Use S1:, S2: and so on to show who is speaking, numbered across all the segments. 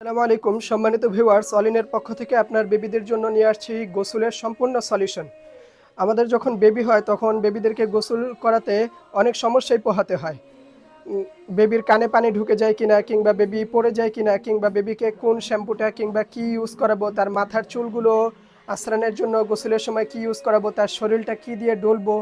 S1: আসসালামু আলাইকুম। সম্মানিত ভিউয়ার্স অলিনের পক্ষ থেকে আপনার বেবিদের জন্য নিয়ে আসছি গোসলের সম্পূর্ণ সলিউশন। আমাদের যখন বেবি হয়, তখন বেবিদেরকে গোসল করাতে অনেক সমস্যায় পোহাতে হয়। বেবির কানে পানি ঢুকে যায় কিনা, কিংবা বেবি পড়ে যায় কিনা, কিংবা বেবিকে কোন শ্যাম্পুটা কিংবা কি ইউজ করাবো, তার মাথার চুলগুলো আশ্রানের জন্য গোসলের সময় কি ইউজ করাবো, তার শরীরটা কি দিয়ে ডলবো,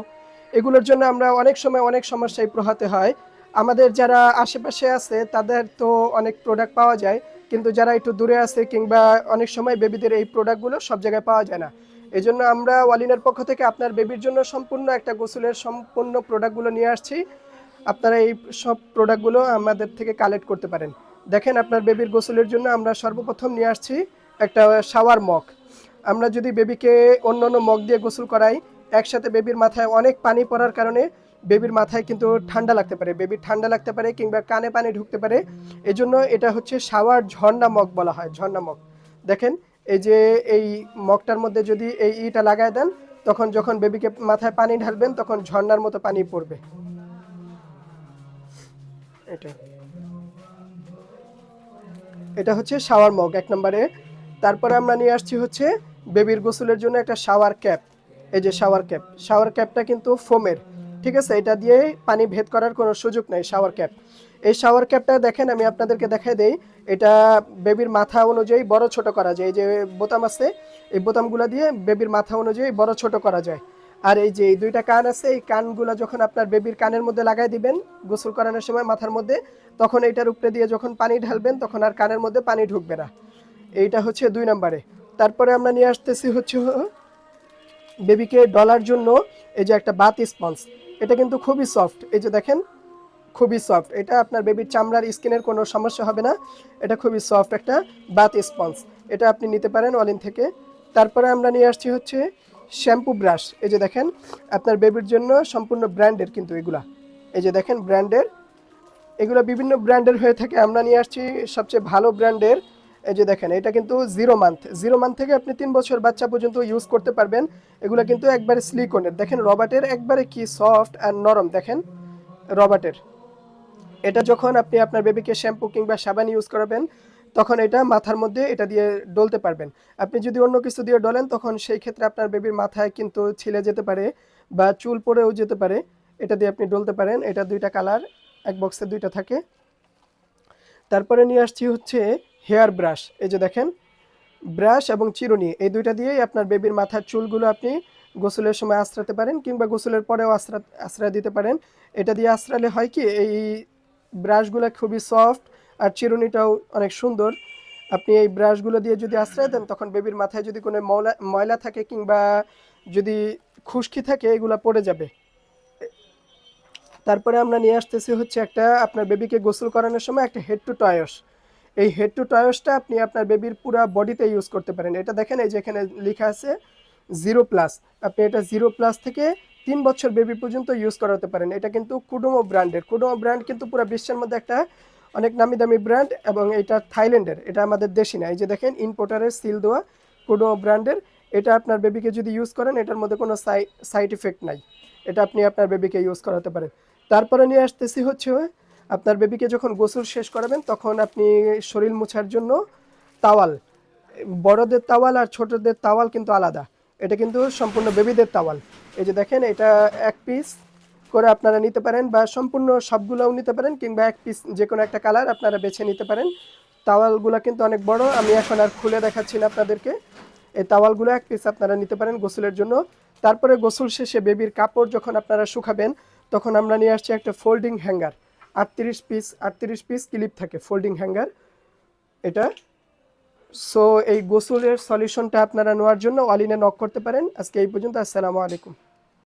S1: এগুলোর জন্য আমরা অনেক সময় অনেক সমস্যায় পোহাতে হয়। আমাদের যারা আশেপাশে আছে, তাদের তো অনেক প্রোডাক্ট পাওয়া যায়। কিন্তু যারা একটু দূরে আছে কিংবা অনেক সময় বেবিদের এই প্রোডাক্টগুলো সব জায়গায় পাওয়া যায় না। এই জন্য আমরা ওয়ালিনের পক্ষ থেকে আপনার বেবির জন্য সম্পূর্ণ একটা গোসলের সম্পূর্ণ প্রোডাক্টগুলো নিয়ে আসছি। আপনারা এই সব প্রোডাক্টগুলো আমাদের থেকে কালেক্ট করতে পারেন। দেখেন আপনার বেবির গোসলের জন্য আমরা সর্বপ্রথম নিয়ে আসছি একটা শাওয়ার মগ আমরা যদি বেবিকে অন্য অন্য মগ দিয়ে গোসল করাই, একসাথে বেবির মাথায় অনেক পানি পড়ার কারণে বেবির মাথায় কিন্তু ঠান্ডা লাগতে পারে, বেবির ঠান্ডা লাগতে পারে কিংবা কানে পানি ঢুকতে পারে। এজন্য এটা হচ্ছে শাওয়ার ঝর্ণা মগ বলা হয়, ঝর্ণা মগ। দেখেন, এই যে এই মগটার মধ্যে যদি এই ইটা লাগায় দেন, তখন যখন বেবিকে মাথায় পানি ঢালবেন, তখন ঝর্ণার মতো পানি পড়বে। এটা। এটা হচ্ছে শাওয়ার মগ, এক নম্বরে। তারপরে আমরা নিয়ে আসছি হচ্ছে বেবির গোসলের জন্য একটা শাওয়ার ক্যাপ। এই যে শাওয়ার ক্যাপ, শাওয়ার ক্যাপটা কিন্তু ফোমের। ঠিক আছে, এটা দিয়ে পানি ভেদ করার কোনো সুযোগ নেই শাওয়ার ক্যাপ এই শাওয়ার ক্যাপটা দেখেন, আমি আপনাদেরকে দেখাই দেই। এটা বেবির মাথা অনুযায়ী বড় ছোট করা যায়। এই যে বোতাম আছে, এই বোতামগুলো দিয়ে বেবির মাথা অনুযায়ী বড় ছোট করা যায়। আর এই যে এই দুইটা কান আছে, এই কানগুলো যখন আপনার বেবির কানের মধ্যে লাগাই দিবেন, গোসল করানোর সময় মাথার মধ্যে, তখন এইটার উপরে দিয়ে যখন পানি ঢালবেন, তখন আর কানের মধ্যে পানি ঢুকবে না। এইটা হচ্ছে দুই নম্বরে। তারপরে আমরা নিয়ে আসতেছি হচ্ছে বেবিকে ডলার জন্য এই যে একটা বাত স্পঞ্জ এটা কিন্তু খুবই সফট এই যে দেখেন, খুবই সফট এটা আপনার বেবির চামড়ার স্কিনের কোনো সমস্যা হবে না। এটা খুবই সফট একটা বাথ স্পঞ্জ এটা আপনি নিতে পারেন অলিন থেকে। তারপরে আমরা নিয়ে আসছি হচ্ছে শ্যাম্পু ব্রাশ এই যে দেখেন, আপনার বেবির জন্য সম্পূর্ণ ব্র্যান্ডের কিন্তু এগুলা। এই যে দেখেন ব্র্যান্ডের এগুলো বিভিন্ন ব্র্যান্ডের হয়ে থাকে। আমরা নিয়ে আসছি সবচেয়ে ভালো ব্র্যান্ডের এই যে দেখেন, এটা কিন্তু জিরো মান্থ জিরো মান্থ থেকে আপনি তিন বছর বাচ্চা পর্যন্ত ইউজ করতে পারবেন। এগুলো কিন্তু একবারে স্লিকনের দেখেন, রবার্টের একবারে কি সফট আর নরম, দেখেন, রবার্টের। এটা যখন আপনি আপনার বেবিকে শ্যাম্পু কিংবা সাবান ইউজ করাবেন, তখন এটা মাথার মধ্যে এটা দিয়ে ডলতে পারবেন। আপনি যদি অন্য কিছু দিয়ে ডলেন, তখন সেই ক্ষেত্রে আপনার বেবির মাথায় কিন্তু ছিলে যেতে পারে বা চুল পড়েও যেতে পারে। এটা দিয়ে আপনি ডলতে পারেন। এটা দুইটা কালার এক বক্সে দুইটা থাকে। তারপরে নিয়ে আসছি হচ্ছে হেয়ার ব্রাশ। এই যে দেখেন, ব্রাশ এবং চিরুনি, এই দুইটা দিয়েই আপনার বেবির মাথার চুলগুলো আপনি গোসলের সময় আশ্রাতে পারেন কিংবা গোসলের পরেও আশ্রা আশ্রয় দিতে পারেন। এটা দিয়ে আশ্রালে হয় কি, এই ব্রাশগুলো খুবই সফট আর চিরুনিটাও অনেক সুন্দর। আপনি এই ব্রাশগুলো দিয়ে যদি আশ্রয় দেন, তখন বেবির মাথায় যদি কোনো ময়লা ময়লা থাকে কিংবা যদি খুশকি থাকে, এগুলো পড়ে যাবে। তারপরে আমরা নিয়ে আসতেছি হচ্ছে একটা, আপনার বেবিকে গোসল করানোর সময় একটা হেড টু টয়স এই হেড টু টয়সটা আপনি আপনার বেবির পুরো বডিতে ইউজ করতে পারেন। এটা দেখেন, এই যে এখানে লেখা আছে জিরো প্লাস আপনি এটা জিরো প্লাস থেকে তিন বছর বেবি পর্যন্ত ইউজ করাতে পারেন। এটা কিন্তু কুডোমো ব্র্যান্ডের কুডোমো ব্র্যান্ড কিন্তু পুরো বিশ্বের মধ্যে একটা অনেক নামি দামি ব্র্যান্ড এবং এটা থাইল্যান্ডের। এটা আমাদের দেশি না। এই যে দেখেন ইম্পোর্টারের সিল দেওয়া কুডোমো ব্র্যান্ডের এটা আপনার বেবিকে যদি ইউজ করেন, এটার মধ্যে কোনো সাইড ইফেক্ট নাই। এটা আপনি আপনার বেবিকে ইউজ করাতে পারেন। তারপরে নিয়ে আসতেছি হচ্ছে আপনার বেবিকে যখন গোসল শেষ করাবেন, তখন আপনি শরীর মোছার জন্য তাওয়াল বড়দের তাওয়াল আর ছোটদের তাওয়াল কিন্তু আলাদা। এটা কিন্তু সম্পূর্ণ বেবিদের তাওয়াল এই যে দেখেন, এটা এক পিস করে আপনারা নিতে পারেন বা সম্পূর্ণ সবগুলোও নিতে পারেন কিংবা এক পিস যে কোনো একটা কালার আপনারা বেছে নিতে পারেন। তাওয়ালগুলো কিন্তু অনেক বড়, আমি এখন আর খুলে দেখাচ্ছি না আপনাদেরকে। এই তাওয়ালগুলো এক পিস আপনারা নিতে পারেন গোসলের জন্য। তারপরে গোসল শেষে বেবির কাপড় যখন আপনারা শুকাবেন, তখন আমরা নিয়ে আসছি একটা ফোল্ডিং হ্যাঙ্গার আটত্রিশ পিস আটত্রিশ পিস ক্লিপ থাকে ফোল্ডিং হ্যাঙ্গার এটা। সো এই গোসলের সলিউশনটা আপনারা নেওয়ার জন্য অলিনে নক করতে পারেন। আজকে এই পর্যন্ত, আসসালামু আলাইকুম।